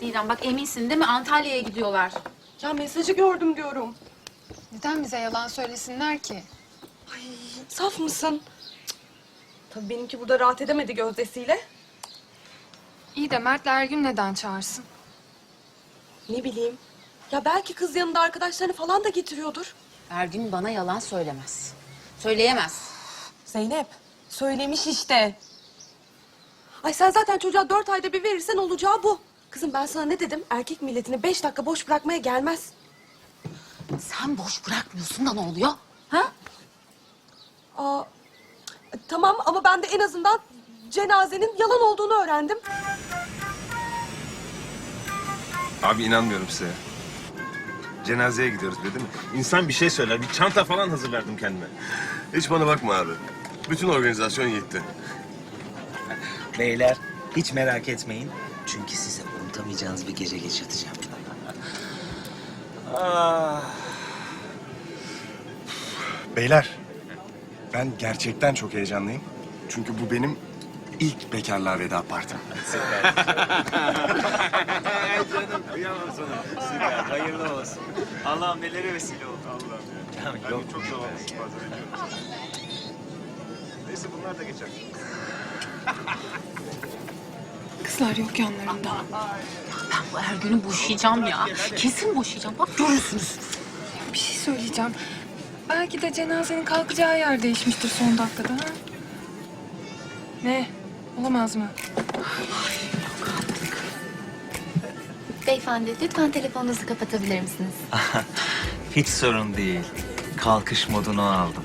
Didem bak eminsin değil mi? Antalya'ya gidiyorlar. Ya mesajı gördüm diyorum. Neden bize yalan söylesinler ki? Ay saf mısın? Cık. Tabii benimki burada rahat edemedi gözdesiyle. İyi de Mert'le Ergün neden çağırsın? Ne bileyim. Ya belki kız yanında arkadaşlarını falan da getiriyordur. Ergün bana yalan söylemez. Söyleyemez. Zeynep söylemiş işte. Ay sen zaten çocuğa dört ayda bir verirsen olacağı bu. Kızım ben sana ne dedim? Erkek milletini beş dakika boş bırakmaya gelmez. Sen boş bırakmıyorsun da ne oluyor? Ha? Aa, tamam ama ben de en azından cenazenin yalan olduğunu öğrendim. Abi inanmıyorum size. Cenazeye gidiyoruz dedim. İnsan bir şey söyler. Bir çanta falan hazırlardım kendime. Hiç bana bakma abi. Bütün organizasyon yetti. Beyler hiç merak etmeyin. Çünkü size unutamayacağınız bir gece geçirteceğim. ah. Beyler, ben gerçekten çok heyecanlıyım. Çünkü bu benim ilk bekarlığa veda partim. Canım kıyamam sana. Süper, hayırlı olsun. Allah'ım nelere vesile oldu. Allah'ım ya. yok Çok olun. Bazen ediyorum. Neyse bunlar da geçer. Kızlar yok yanlarında. Ben bu Ergün'ü boşayacağım ya. Kesin boşayacağım. Bak görürsünüz. Bir şey söyleyeceğim. Belki de cenazenin kalkacağı yer değişmiştir son dakikada ha? Ne? Olamaz mı? Beyefendi lütfen telefonunuzu kapatabilir misiniz? Hiç sorun değil. Kalkış modunu aldım.